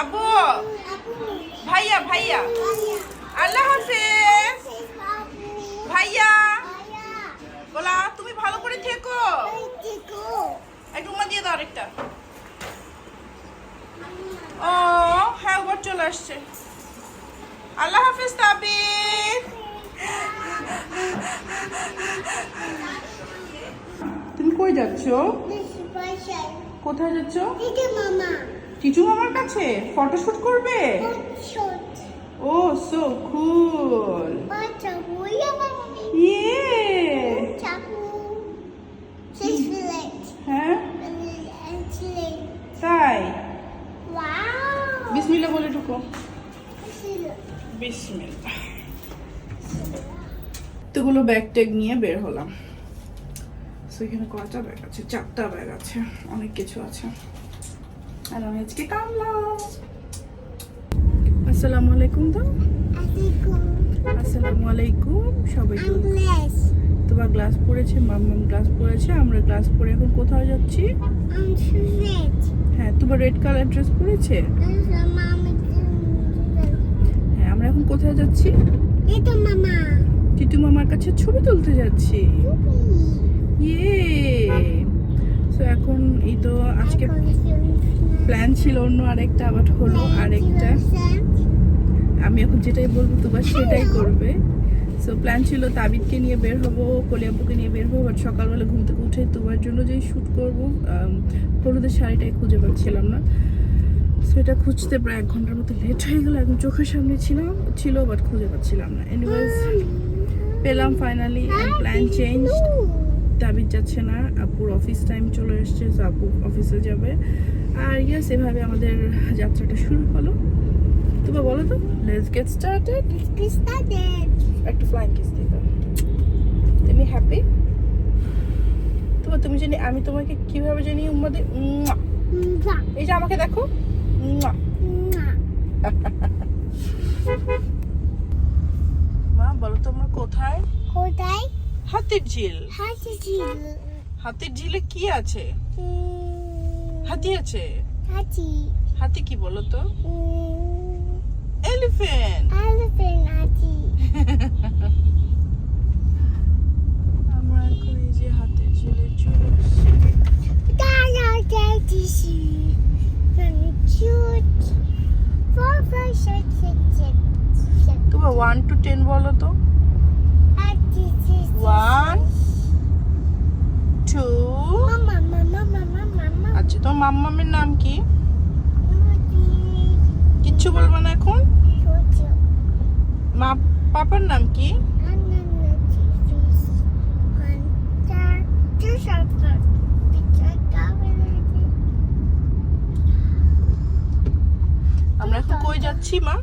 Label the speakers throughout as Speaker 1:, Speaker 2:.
Speaker 1: আব্বু ভাইয়া ভাইয়া। আল্লাহ হাফেজ। ভাইয়া। বলা তুমি ভালো করে থেকো। একটু উমা দিয়ে দাও আরেকটা। ও হ্যাঁ ওবার চলে আসছে। আল্লাহ হাফেজ তাবির। তুমি কই যাচ্ছ? কোথায় যাচ্ছ? চিচু মামার কাছে ফটোশুট করবে? ও সো কুল হ্যাঁ? তাই? বিসমিল্লাহ বলে ঢুকো। বিসমিল্লাহ। এতগুলো ব্যাগ ট্যাগ নিয়ে বের হলাম। So, এখানে কয়টা ব্যাগ আছে? চারটা ব্যাগ আছে। অনেক কিছু আছে। আর আমি আজকে কামলাম আসসালামু আলাইকুম তো। আসসালামু আলাইকুম। সবাইকে তোমার গ্লাস পড়েছে মাম্মাম গ্লাস পড়েছে আমরা গ্লাস পরে এখন কোথাও যাচ্ছি? হ্যাঁ তোমার রেড কালার ড্রেস পরেছে হ্যাঁ আমরা এখন কোথায় যাচ্ছি? টিটু মামার কাছে ছবি তুলতে যাচ্ছি। ইয়ে তো এখন এই তো আজকে প্ল্যান ছিল অন্য আরেকটা আবার হলো আরেকটা। আমি এখন যেটাই বলব, তোমার সেটাই করবে। সো প্ল্যান ছিল তাবিদকে নিয়ে বের হব কলিয়াপুকে নিয়ে বের হব বাট সকালবেলা ঘুম থেকে উঠে তোমার জন্য যেই শ্যুট করব হলুদের শাড়িটাই খুঁজে পাচ্ছিলাম না। সো এটা খুঁজতে প্রায় এক ঘণ্টার মতো লেট হয়ে গেল এখন চোখের সামনে ছিলাম, ছিল বাট খুঁজে পাচ্ছিলাম না। এনিওয়েজ পেলাম ফাইনালি প্ল্যান চেঞ্জ তাবিদ যাচ্ছে না আপুর অফিস টাইম চলে এসছে তো আপু অফিসে যাবে। আর ইয়াস এভাবে আমাদের যাত্রাটা শুরু হলো। তোমরা বলো তো লেটস গেট স্টার্টেড একটা ফ্লাইং কিস দাও তুমি হ্যাপি তোমার তুমি জানি আমি তোমাকে কীভাবে জানি উম্মাদে এই যে আমাকে দেখো। মা বলো তোমরা কোথায়?
Speaker 2: কোথায়?
Speaker 1: হাতির ঝিল।
Speaker 2: হাসিছিল
Speaker 1: হাতির ঝিলে কি আছে? হাতি আছে?
Speaker 2: হাতি।
Speaker 1: হাতি কি বলো তো? এলিফ্যান্ট মাম্মামের নাম কি? কিচ্ছু বলব না এখন? মা পাপার নাম কি? আমরা এখন কই যাচ্ছি মা?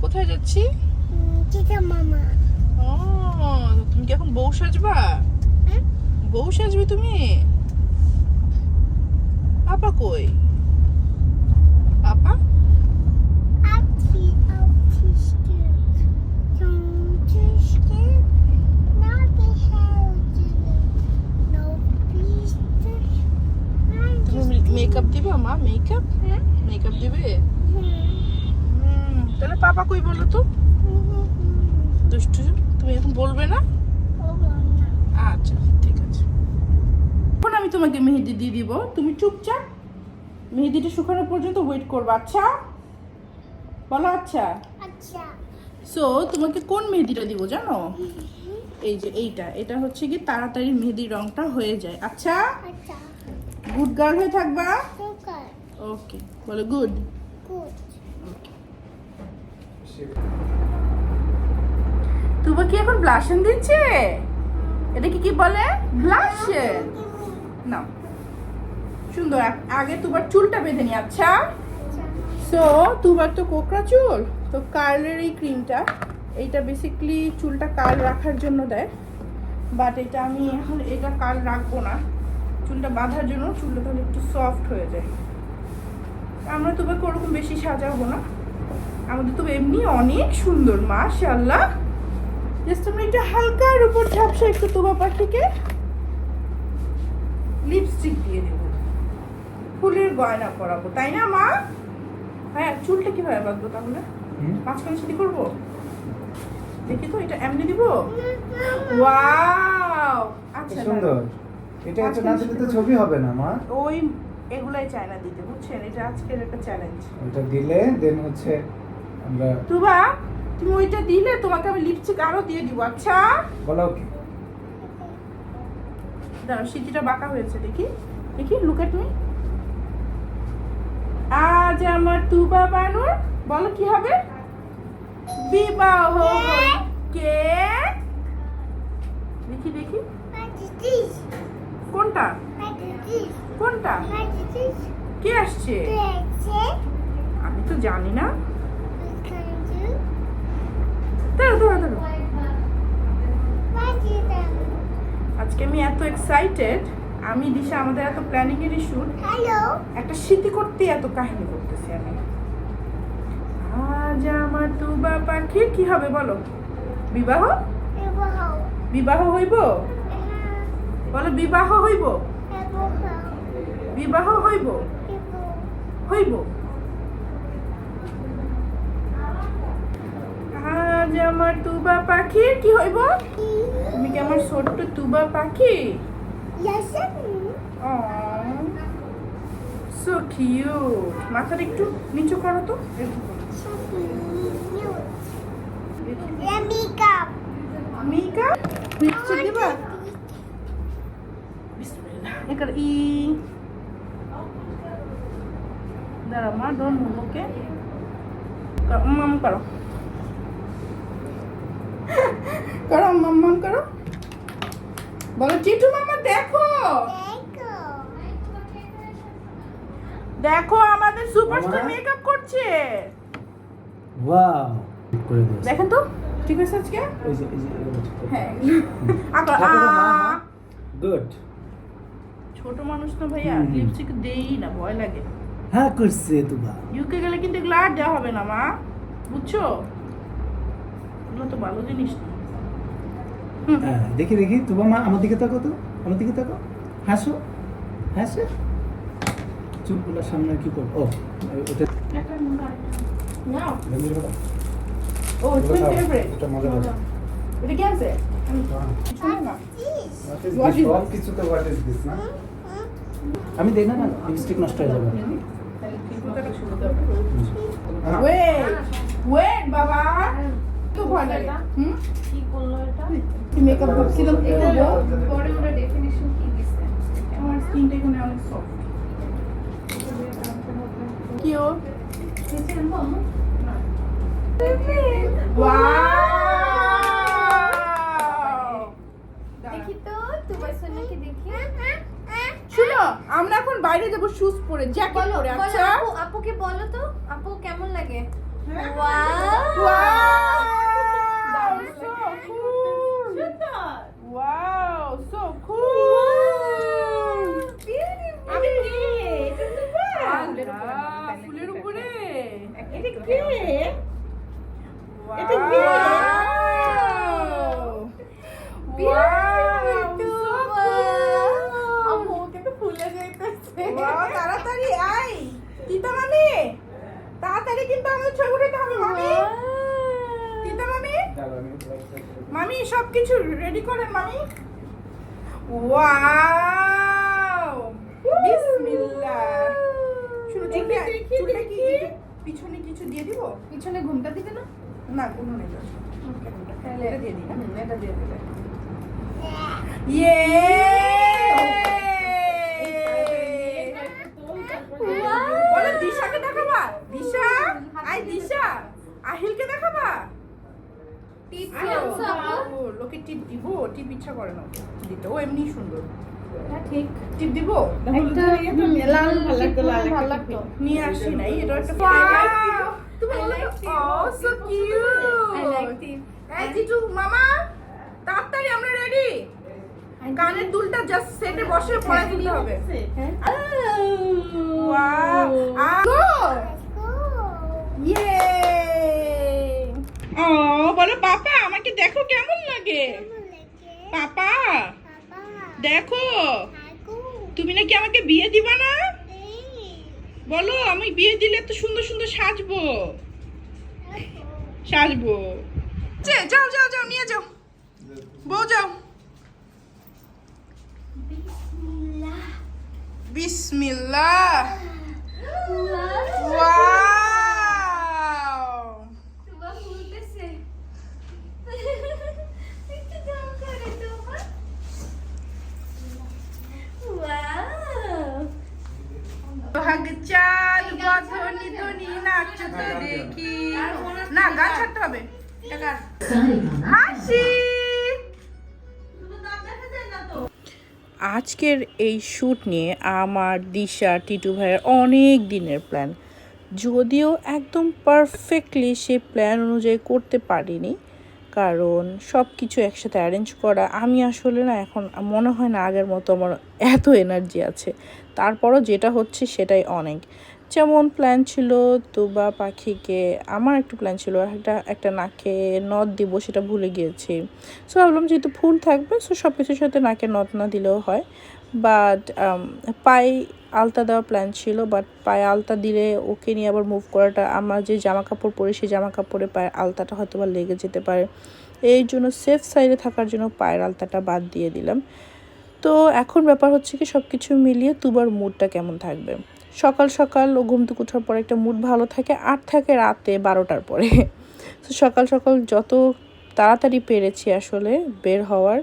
Speaker 1: কোথায় যাচ্ছি?
Speaker 2: মামা।
Speaker 1: ও তুমি কি এখন বউ সাজবা? বউ সাজবে তুমি? পাপা কই? পাপা? মেকআপ দিবা মা? মেকআপ মেকআপ দিবে? হুম, তাহলে পাপা কই বলো তো? দুষ্টু তুমি এখন বলবে না। আচ্ছা ঠিক আছে। আমি তোমাকে মেহেদি দিয়ে দিব। তুমি চুপচাপ মেহেদিটা শুকানো পর্যন্ত ওয়েট করবে। আচ্ছা? বলো আচ্ছা?
Speaker 2: আচ্ছা।
Speaker 1: সো তোমাকে কোন মেহেদিটা দিব জানো? এই যে এইটা। এটা হচ্ছে কি তাড়াতাড়ি মেহেদির রংটা হয়ে যায়। আচ্ছা?
Speaker 2: আচ্ছা।
Speaker 1: গুড গার্ল হয়ে থাকবা? ওকে বলো গুড
Speaker 2: গুড
Speaker 1: তোমার কি এখন ব্লাশন দিচ্ছে এটা কি কি বলে? ব্লাশন না। সুন্দর আগে তোমার চুলটা বেঁধে নি আচ্ছা? সো তোমার তো কোকড়া চুল। তো কার্লের এই ক্রিমটা এইটা বেসিকলি চুলটা কাল রাখার জন্য দেয়। বাট এটা আমি এখন, এটা কাল রাখব না। চুলটা বাঁধার জন্য চুলটা তাহলে একটু সফট হয়ে যায়। আমরা তোমাকে ওরকম বেশি সাজাবো না। আমাদের তো এমনি অনেক সুন্দর মাশাল্লাহ জাস্ট আমরা একটু হালকার উপর ঝাপসা একটু তোবা পাখিকে। লিপস্টিক দিয়ে দেবো ফুলের গয়না পরাবো তাই না মা? হ্যাঁ চুলটা কীভাবে বাঁধবো তাহলে? মাঝখানে সাথে করব? দেখি তো এটা এমনি দিব? ওয়াও! আচ্ছা
Speaker 3: সুন্দর। এটা এত না তো ছবি হবে না মা?
Speaker 1: ওই এগুলাই চায় না দিতে বুঝছেন? এটা আজকের একটা চ্যালেঞ্জ
Speaker 3: ওটা দিলে দেন হচ্ছে আমরা
Speaker 1: তুবা তুমি ওইটা দিলে তোমাকে আমি লিপস্টিক আরও দিয়ে দিব আচ্ছা?
Speaker 3: বলো কি
Speaker 1: দাঁড়াও, সিটিটা বাঁকা হয়েছে, দেখি। দেখি লুক এট মি আজ আমার তুবা বানুর, বলো কি হবে? বিবাহ কে? দেখি দেখি। কোনটা? কোনটা? কে আসছে. আমি তো জানি না।
Speaker 2: We can do.
Speaker 1: আজকে আমি এত এক্সাইটেড আমি দিশা আমাদের এত প্ল্যানিং এর
Speaker 2: Hello.
Speaker 1: একটা স্মৃতি করতে এত কাহিনী করতেছি আমি। আজ আমার তুবা পাখির কি হবে বলো? বিবাহ. বিবাহ। হইব? বলো বিবাহ হইব? বিবাহ। হইব। হইব। আজ আমার তুবা পাখির কি হইব? তুমি কি আমার ছোট্ট তুবা পাখি. সো কিউট মাথাটা একটু নিচু করো তো। একটু করো। দেখি।
Speaker 2: Let me go.
Speaker 1: মিকা লিপস্টিক দিবা? বিসমিল্লাহ। ই। দাঁড়া মা মুভ ওকে মাম করো। করো মাম্মাম করো। বলো চিটু মামা দেখো। দেখো। আমাদের সুপারস্টার মেকআপ করছে।
Speaker 3: ওয়াও। করে দিও
Speaker 1: দেখেন তো ঠিক আছে আজকে?
Speaker 3: এই যে এই যে।
Speaker 1: হ্যাঁ। আ
Speaker 3: গুড
Speaker 1: ছোট মানুষ না ভাইয়া। লিপস্টিক দেই না ভয় লাগে।
Speaker 3: হ্যাঁ করছে তুবা
Speaker 1: ইউকে গেলে কিন্তু এগুলো আর দেওয়া হবে না মা। বুঝছ? এগুলো তো ভালো জিনিস না।
Speaker 3: হ্যাঁ দেখি দেখি তুবা মা আমার দিকে তাকো তো আমার দিকে তাকো হাসো হাসো। চুলগুলো সামনে কি করব? ও ওটা
Speaker 1: একটা নাও।
Speaker 3: লেমনের কথা
Speaker 1: ও
Speaker 3: এটা মজা
Speaker 1: এটা কি আছে?
Speaker 3: আমি দেই না না লিপস্টিক নষ্ট হয়ে যাবে। হ্যাঁ।
Speaker 1: ওয়েট ওয়েট বাবা। তো ভয় লাগে। হুম?
Speaker 4: কি করল এটা?
Speaker 1: মেকআপ ভাবছিলাম কি করব?
Speaker 4: পরে ওরা ডেফিনিশন কি দিছে?
Speaker 1: আমার স্কিনটা এখানে অনেক সফট কি ও? শুনো আমরা এখন বাইরে যাব শুজ পরে জ্যাকেট
Speaker 4: বলো
Speaker 1: পরে আচ্ছা?
Speaker 4: আপু আপুকে বলো তো আপু কেমন লাগে?
Speaker 1: হ্যাঁ। Wow Wow! cool. Wow, so cool. Wow,
Speaker 4: beautiful.
Speaker 1: I'm পিছনে
Speaker 4: ঘুমটা দিবে না?
Speaker 1: না কোনো নেই দোষ।
Speaker 4: তাহলে
Speaker 1: এটা দিয়ে দিই
Speaker 4: এটা দিয়ে দিবে
Speaker 1: ইয়ে বলো দিশাকে দেখাবা? দিশা? আই দিশা। আহিলকে দেখাবা?
Speaker 4: টিপ
Speaker 1: আরে
Speaker 4: আনছো আপু
Speaker 1: ও, লোকে টিপ দিব টিপ ইচ্ছা করে না দিতে ও এমনি সুন্দর।
Speaker 4: হ্যাঁ ঠিক।
Speaker 1: টিপ দিব?
Speaker 4: লাল ভালো লাগতো
Speaker 1: নিয়ে আসি নাই এটা একটা তুমি
Speaker 4: I like
Speaker 1: এই জিজু মামা তাড়াতাড়ি আমরা রেডি কানের দুলটা জাস্ট সেটে বসে পরে দিতে হবে।
Speaker 4: হ্যাঁ?
Speaker 1: ওয়াও ইয়ে ও বলো পাপা আমাকে দেখো কেমন লাগে. পাপা? দেখো। তুমি নাকি আমাকে বিয়ে দিবা না. বলো আমি বিয়ে দিলে এত সুন্দর সুন্দর সাজবো। সাজবো। যে, যাও যাও যাও নিয়ে যাও। বউ যাও। বিসমিল্লাহ ওয়াও
Speaker 2: তুবা খুলতেছে একটু দাম করে তুবা ওয়াও
Speaker 1: ভাগ চাল গধনি ধনি নাচ তো দেখি না গান ছাড়তে হবে হাসি আজকের এই শ্যুট নিয়ে আমার দিশা টিটু ভাইয়ের অনেক দিনের প্ল্যান যদিও একদম পারফেক্টলি সে প্ল্যান অনুযায়ী করতে পারিনি কারণ সব কিছু একসাথে অ্যারেঞ্জ করা আমি আসলে না এখন মনে হয় না আগের মতো আমার এত এনার্জি আছে। তারপরও যেটা হচ্ছে সেটাই অনেক। যেমন প্ল্যান ছিল তুবা পাখিকে আমার একটু প্ল্যান ছিল, একটা একটা নাকে নদ দিব সেটা ভুলে গিয়েছি। সো ভাবলাম যেহেতু ফুল থাকবে সো সব কিছুর সাথে নাকে নদ না দিলেও হয়। বাট পায়ে আলতা দেওয়ার প্ল্যান ছিল বাট পায়ে আলতা দিলে ওকে নিয়ে আবার মুভ করাটা, আমার যে জামা কাপড় পরে, সেই জামা কাপড়ে পায়ের আলতাটা হয়তো বা লেগে যেতে পারে। এই জন্য সেফ সাইডে থাকার জন্য পায়ের আলতাটা বাদ দিয়ে দিলাম। তো এখন ব্যাপার হচ্ছে কি সব কিছু মিলিয়ে তুবার মুডটা কেমন থাকবে? সকাল সকাল ও ঘুম থেকে ওঠার পর একটা মুড ভালো থাকে, আর থাকে রাতে বারোটার পরে। তো সকাল সকাল যত তাড়াতাড়ি পেরেছি আসলে বের হওয়ার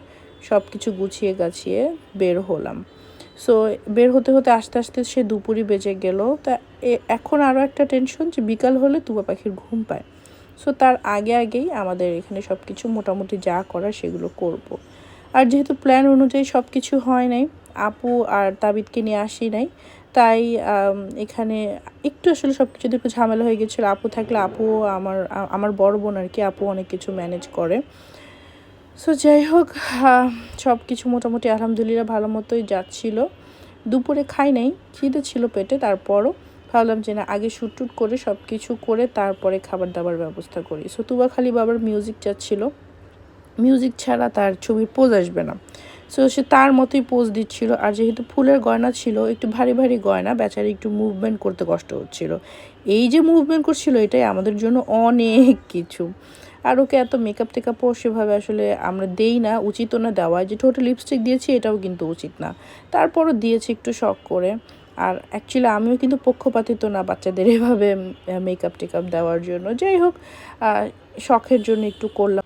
Speaker 1: সব কিছু গুছিয়ে গাছিয়ে বের হলাম। সো বের হতে হতে আস্তে আস্তে সে দুপুরই বেজে গেল। তা এখন আরও একটা টেনশন যে বিকাল হলে তুবা পাখির ঘুম পায়। সো তার আগে আগেই আমাদের এখানে সব কিছু মোটামুটি যা করার সেগুলো করব। আর যেহেতু প্ল্যান অনুযায়ী সব কিছু হয় নাই, আপু আর তাবিদকে নিয়ে আসি নাই তাই এখানে একটু আসলে সব কিছুতে একটু ঝামেলা হয়ে গেছিল। আপু থাকলে আপু, আমার আমার বড় বোন আর কি, আপু অনেক কিছু ম্যানেজ করে। সো যাই হোক সব কিছু মোটামুটি আলহামদুলিল্লাহ ভালো মতোই যাচ্ছিল। দুপুরে খাই নাই, খিদে ছিল পেটে, তারপরও ভাবলাম যে না, আগে শ্যুট টুট করে সব কিছু করে তারপরে খাবার দাবার ব্যবস্থা করি। সো তুবা খালি বাবার মিউজিক যাচ্ছিল। মিউজিক ছাড়া তার ছবির পোজ আসবে না। সো সে তার মতোই পোজ দিচ্ছিল। আর যেহেতু ফুলের গয়না ছিল, একটু ভারী ভারী গয়না, বেচারি একটু মুভমেন্ট করতে কষ্ট হচ্ছিল। এই যে মুভমেন্ট করছিল, এটাই আমাদের জন্য অনেক কিছু। আর ওকে এত মেকআপ টেকআপও সেভাবে আসলে আমরা দেই না, উচিতও না দেওয়া যে টোটাল লিপস্টিক দিয়েছি, এটাও কিন্তু উচিত না। তারপরও দিয়েছি একটু শখ করে। আর অ্যাকচুয়ালি আমিও কিন্তু পক্ষপাতিত না বাচ্চাদের এভাবে মেকআপ টেকআপ দেওয়ার জন্য। যাই হোক শখের জন্য একটু করলাম।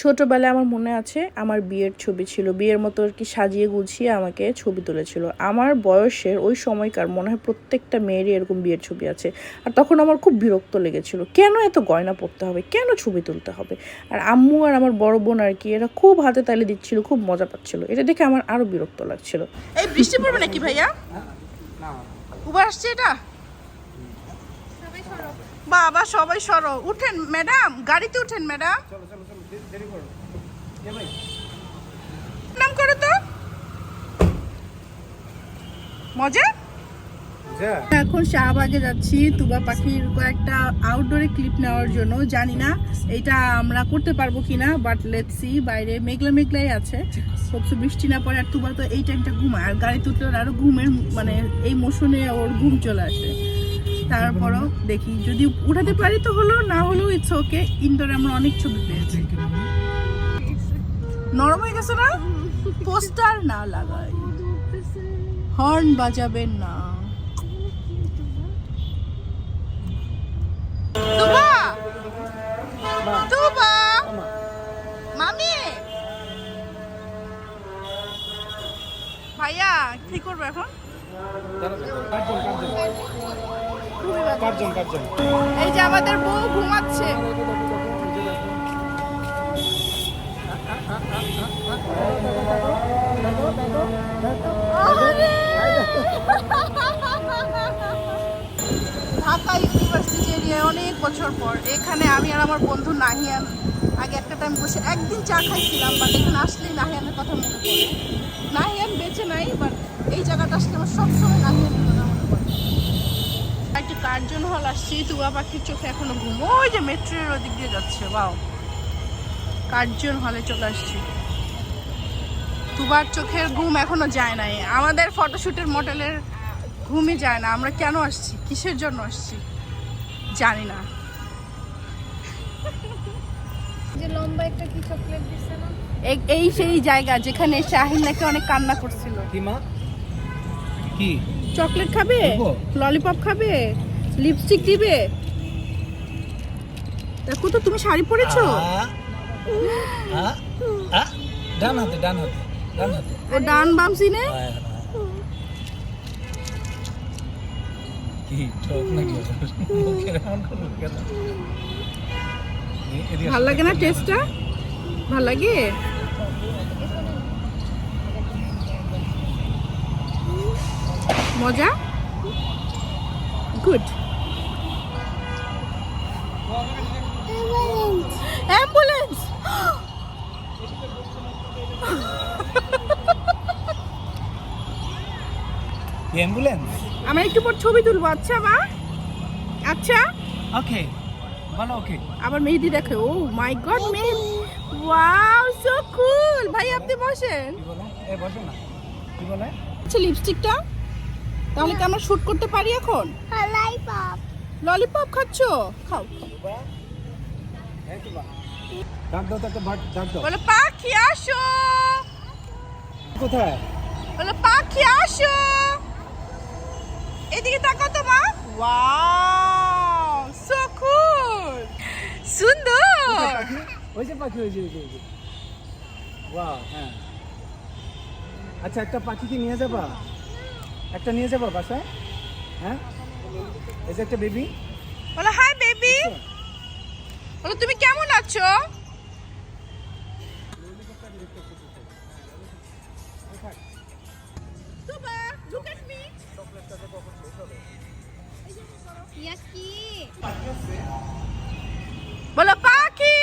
Speaker 1: ছোটবেলায় আমার মনে আছে আমার বিয়ের ছবি ছিল। বিয়ের মতো আর কি সাজিয়ে গুছিয়ে আমাকে ছবি তুলেছিল। আমার বয়সের ওই সময়কার মনে হয় প্রত্যেকটা মেয়েরই এরকম বিয়ের ছবি আছে। আর তখন আমার খুব বিরক্ত লেগেছিল। কেন এত গয়না পরতে হবে? কেন ছবি তুলতে হবে? আর আম্মু আর আমার বড় বোন আর কি এরা খুব হাতে তালি দিচ্ছিল খুব মজা পাচ্ছিল। এটা দেখে আমার আরও বিরক্ত লাগছিল। এই বৃষ্টি পড়বে নাকি ভাইয়া? উবার আসছে এটা? বাবা সবাই সরো। উঠেন ম্যাডাম গাড়িতে উঠেন ম্যাডাম। নাম করো তো। মজা? এখন শাহবাগে যাচ্ছি। তুবা পাখির কয়েকটা আউটডোরে ক্লিপ নেওয়ার জন্য। জানি না এটা আমরা করতে পারব কিনা বাট লেটস সি বাইরে মেঘলা মেঘলাই আছে। সবসে বৃষ্টি না পড়ে আর তুবা তো এই টাইমটা ঘুমায়। আর গাড়ি তুললে ওর আরও ঘুমের মানে এই মৌসুমে ওর ঘুম চলে আসে। তারপরও দেখি। যদি উঠাতে পারি তো হলো, না হলেও ইটস ওকে ইনডোরে আমরা অনেক ছবি পেয়েছি। নরম হয়ে গেছে না? পোস্টার না লাগাই। হর্ন বাজাবেন না। তুবা! ভাইয়া, কি করবে এখন? খুবই বাজে।
Speaker 3: পাঁচজন পাঁচজন।
Speaker 1: এই যে আমাদের বউ ঘুমাচ্ছে। ঢাকা ইউনিভার্সিটি এরিয়ায় অনেক বছর পর। এখানে আমি আর আমার বন্ধু নাহিয়ান আগে একটা টাইম বসে একদিন চা খাইছিলাম বাট এখানে আসলেই নাহিয়ানের কথা মনে পড়ে। নাহিয়ান বেঁচে নাই বাট এই জায়গাটা আসলে আমার সবসময় নাহিয়ানের কার্জন হল আসছি তুয়া পাখির চোখে এখনও ঘুম। ওই যে মেট্রোর ওদিক দিয়ে যাচ্ছে বাও কার্জন হলে চলে আসছি। তুবার চোখের ঘুম এখনও যায় নাই। আমাদের ফটোশুটের মডেলের ঘুমে যায় না। আমরা কেন আসছি? কিসের জন্য আসছি? জানি না।
Speaker 4: যে লম্বা একটা কি চকলেট দিছে না?
Speaker 1: এই সেই জায়গা যেখানে শাহিন নাকি অনেক কান্না করছিল।
Speaker 3: কি
Speaker 1: চকলেট খাবে? ললিপপ খাবে? লিপস্টিক দিবে? দেখো তো তুমি শাড়ি পরেছো?
Speaker 3: ডান হাতে ডান হাতে ডান হাতে।
Speaker 1: ও ডান বাম সিনে।
Speaker 3: কি ঠক নাকি মুখের এমন করল কেন?
Speaker 1: ভালো লাগে না টেস্টটা ভালো লাগে? মজা? গুড অ্যাম্বুলেন্স
Speaker 3: অ্যাম্বুলেন্স
Speaker 1: আমরা একটু পর ছবি তুলবো। আচ্ছা মা? আচ্ছা?
Speaker 3: ওকে বলো ওকে
Speaker 1: আবার মেহেদি দেখে। ও মাই গড মেহেদি। ওয়াও সো কুল ভাই আপনি বসেন।
Speaker 3: কি বলে? এ বসো না। কি বলে?
Speaker 1: আচ্ছা লিপস্টিকটা তাহলে কি আমরা শুট করতে পারি এখন? ললিপপ খাচ্ছো? খাও। বলে পাখি আসো।
Speaker 3: কোথায়?
Speaker 1: বলে পাখি আসো। এদিকে তাকাও তো মা। ওয়াও সো কুল সুন্দর।
Speaker 3: ওই যে পাখি ওই যে ওই যে বাহ হ্যাঁ। আচ্ছা একটা পাখি কি নিয়ে যাবা? একটা নিয়ে যাবা বাসায়? হ্যাঁ? এই যে একটা বেবি
Speaker 1: বলে হাই বেবি বলে তুমি কেমন আছো? বলো পাখি!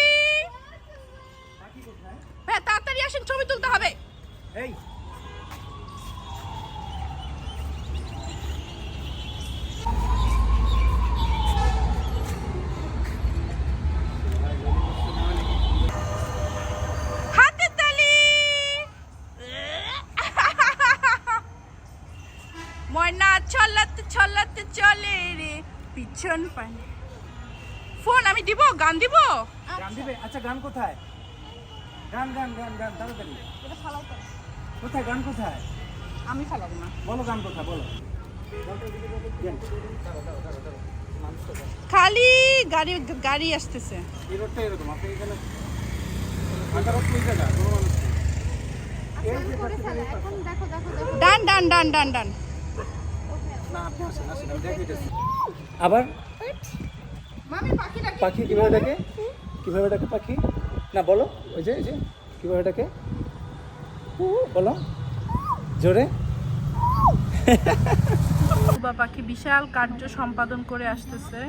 Speaker 1: হ্যাঁ তাড়াতাড়ি আসেন ছবি তুলতে হবে।
Speaker 3: এই। আচ্ছা গান কোথায়? গান গান গান গান তাড়াতাড়ি। কোথায়? গান কোথায়?
Speaker 1: আমি ফেলাবো না।
Speaker 3: বলো গান কোথায় বলো।
Speaker 1: খালি গাড়ি গাড়ি আসতেছে।
Speaker 3: এই রোডটা এরকম আপনি এখানে
Speaker 4: দেখো দেখো দেখো।
Speaker 1: ডান ডান ডান ডান ডান।
Speaker 3: আবার?
Speaker 1: পাখি
Speaker 3: কীভাবে ডাকে? কীভাবে ডাকে পাখি? না, বলো। ওই যে যে, কীভাবে ডাকে? বলো। জোরে।
Speaker 1: পাখি বিশাল কার্য সম্পাদন করে আসতেছে।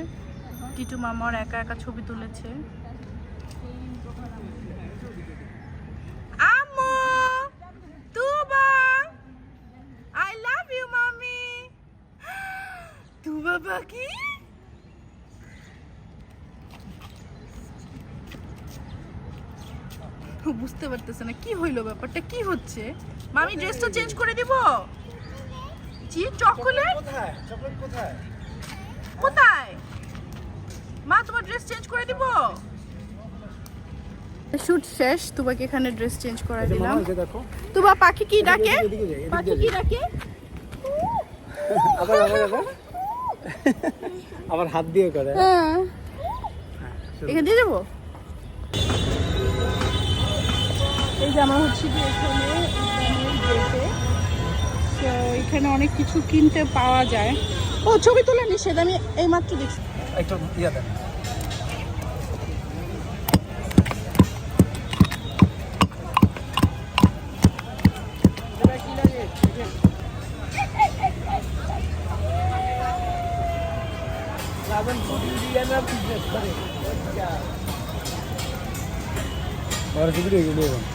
Speaker 1: টিটু মামার একা একা ছবি তুলেছে আম্মু তুবা আই লাভ ইউ মামি তুবা পাখি ও বুঝতে পারতেছে না কি হইল ব্যাপারটা? কি হচ্ছে? মামি ড্রেসটা চেঞ্জ করে দিব? জি চকোলেট
Speaker 3: কোথায়? চকলেট কোথায়?
Speaker 1: কোথায়? মা তোমার ড্রেস চেঞ্জ করে দিব? শুট শেষ তোমাকে এখানে ড্রেস চেঞ্জ করে দিলাম।
Speaker 3: যে
Speaker 1: পাখি কি ডাকে? পাখি কি ডাকে?
Speaker 3: আবার আবার আবার? আবার হাত দিয়ে করে?
Speaker 1: হ্যাঁ।
Speaker 3: হ্যাঁ,
Speaker 1: এখানে দিয়ে দেবো এই যে আমার হচ্ছে কি এখানে ইসলামের গেটে তো এখানে অনেক কিছু কিনতে পাওয়া যায় ও ছবি তুলে নিষেধ আমি এই মাত্র দেখছি
Speaker 3: একটু ইয়া দেন और वीडियो वीडियो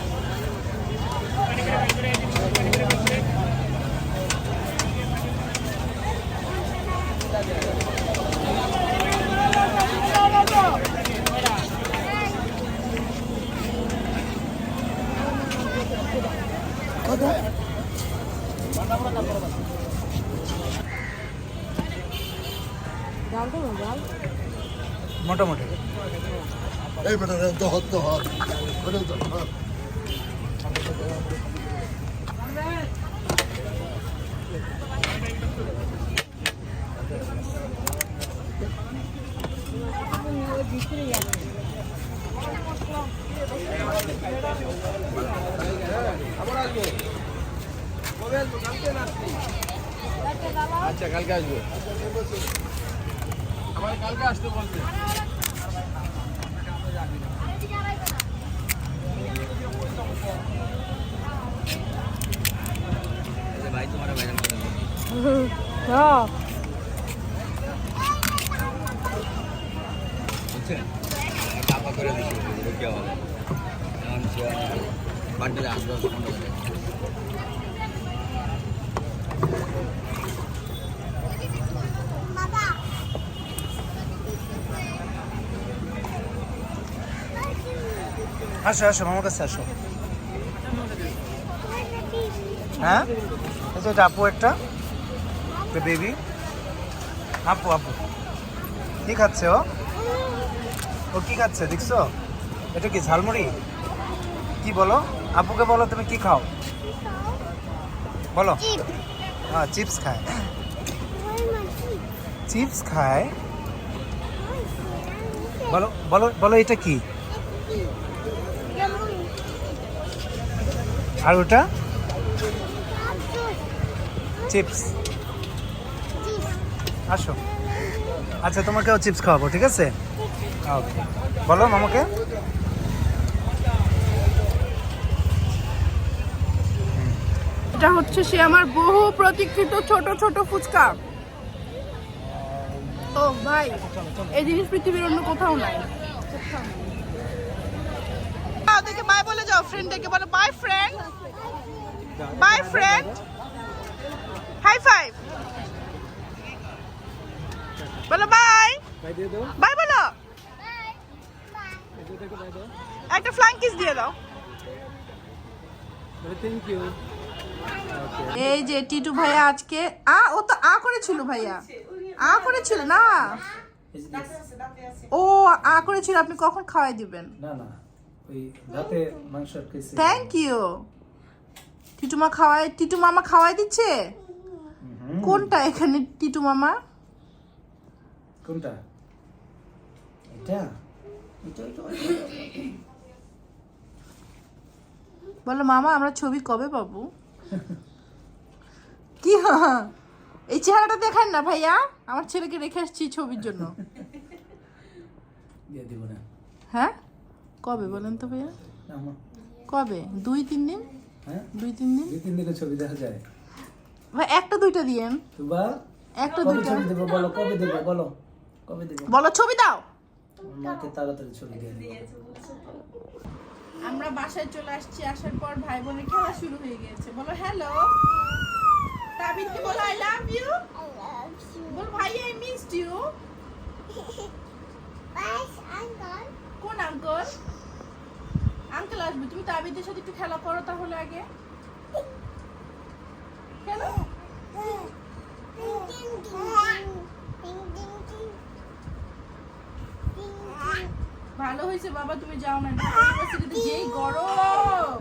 Speaker 3: মোটামুটি।
Speaker 5: এই বেটা রে তো হত হত বেটা তো হত
Speaker 3: আচ্ছা কালকে আসব। কালকে আসতে বলছে।
Speaker 6: বুঝছেন? চাপা করে দিচ্ছি ঢুকে হবে? বার্থডে আসবে
Speaker 3: আসো আসো মামার কাছে আসো। হ্যাঁ? এই যে এটা আপু একটা বেবি আপু আপু। কি খাচ্ছে ও? ও কি খাচ্ছে দেখছ? এটা কি ঝালমুড়ি? কি বলো? আপুকে বলো তুমি কি খাও? বলো। হ্যাঁ চিপস খায়। চিপস খায়? বলো বলো বলো এটা কি? আর ওটা? চিপস আসো। আচ্ছা তোমাকেও চিপস খাওয়াবো, ঠিক আছে? ওকে বলো, মামাকে।
Speaker 1: এটা হচ্ছে সে আমার বহু প্রতীক্ষিত ছোট ছোট ফুচকা। ও ভাই, এই জিনিস পৃথিবীর অন্য কোথাও নাই। ওদেরকে বাই বলে যাও ফ্রেন্ডদেরকে বলো bye friend bye friend high five বলো বাই
Speaker 3: বাই
Speaker 1: বলো। একটা ফ্লাইং কিস দিয়ে দাও।
Speaker 3: থ্যাংক ইউ
Speaker 1: এই যে টিটু ভাইয়া আজকে আ ও তো আ করেছিল ভাইয়া। আ করেছিল না? ও আ করেছিল আপনি কখন খাওয়াই দিবেন?
Speaker 3: না না। ওই রাতে মাংস আটকেছে
Speaker 1: থ্যাংক ইউ টিটু মা খাওয়াই টিটু মামা খাওয়াই দিচ্ছে? কোনটা এখানে টিটু মামা?
Speaker 3: কোনটা? এটা?
Speaker 1: বলো মামা আমরা ছবি কবে পাবো? কি? এই চেহারাটা দেখান না ভাইয়া আমার ছেলেকে রেখে আসছি ছবির জন্য।
Speaker 3: দিয়ে দিব না।
Speaker 1: হ্যাঁ? কবে বলেন তো ভাইয়া? কবে? দুই তিন দিন?
Speaker 3: হ্যাঁ?
Speaker 1: দুই তিন দিন?
Speaker 3: দুই তিন দিনের ছবি দেখা যায়।
Speaker 1: ভাই একটা দুইটা দিয়েন।
Speaker 3: তুবা
Speaker 1: একটা দুইটা।
Speaker 3: ছবি দেবো বলো কবে দেবো বলো কবে দেবো?
Speaker 1: বলো ছবি দাও।
Speaker 3: মাকে তাড়াতাড়ি ছবি দিয়ে
Speaker 1: আমরা বাসায় চলে আসছি আসার পর ভাই বোনের খেলা শুরু হয়ে গিয়েছে। বলো হ্যালো তাবিদকে বলো আই লাভ ইউ বল ভাই আই মিসড ইউ কোন আঙ্কল আঙ্কেল আসবে, তুমি তাবিদের সাথে একটু খেলা করো তাহলে আগে। কেন ভালো হয়েছে বাবা, তুমি যাও না। যেই গরম।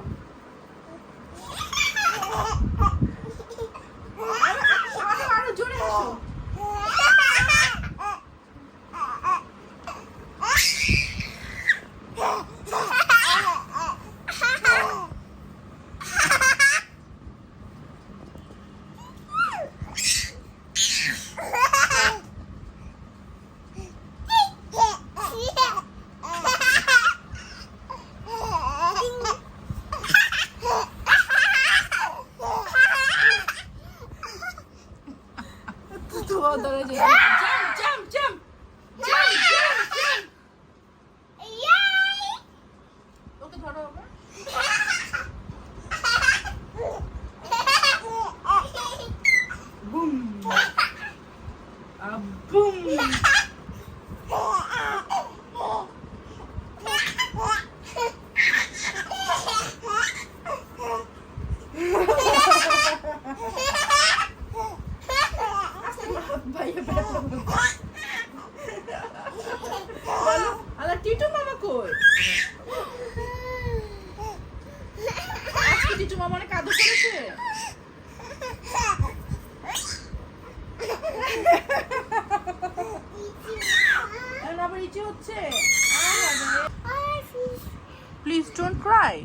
Speaker 1: মামারে কাদু করেছে। আবার ইচ্ছে হচ্ছে। প্লিজ ডোন্ট ক্রাই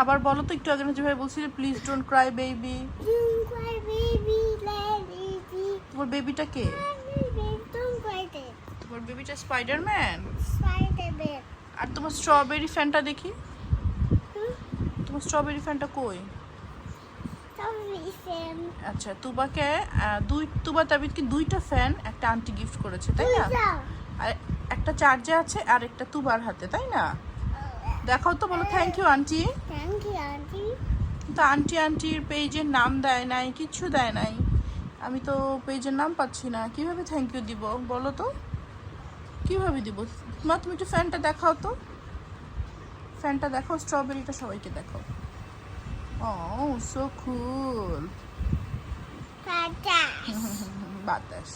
Speaker 1: আবার বলো তো একটু আগে যেভাবে বলছিলে প্লিজ ডোন্ট ক্রাই বেবি তোমার বেবিটা কে? তোমার বেবিটা স্পাইডারম্যান আর তোমার স্ট্রবেরি ফ্যানটা দেখি। তোমার স্ট্রবেরি ফ্যানটা কই? আচ্ছা তুবাকে দুই তুবা তাবিদকে দুইটা ফ্যান একটা আন্টি গিফট করেছে তাই না? আর একটা চার্জে আছে আর একটা তুবার হাতে তাই না? দেখাও তো বলো thank you
Speaker 2: auntie you, Auntie.
Speaker 1: তো আন্টি আন্টির পেজের নাম দেয় নাই কিচ্ছু দেয় নাই। আমি তো পেজের নাম পাচ্ছি না। কীভাবে থ্যাংক ইউ দিব বলো তো? কীভাবে দিব? মা তুমি একটু ফ্যানটা দেখাও তো। ফ্যানটা দেখাও স্ট্রবেরিটা সবাইকে দেখাও। ও সো কুল বাতাস.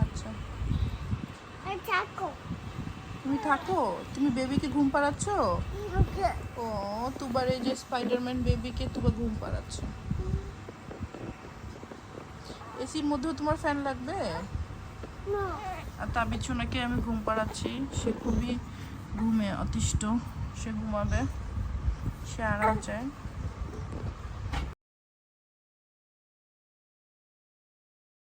Speaker 1: আচ্ছা। তুমি থাকো। তুমি বেবিকে ঘুম পাড়াচ্ছ? ও তুবার এই যে স্পাইডারম্যান বেবিকে তুবা ঘুম পাড়াচ্ছ। এসির মধ্যেও তোমার ফ্যান লাগবে. আর তার বিছুনাকে আমি ঘুম পাড়াচ্ছি? সে খুবই ঘুমে অতিষ্ঠ। সে ঘুমাবে। সে আরাম চায়।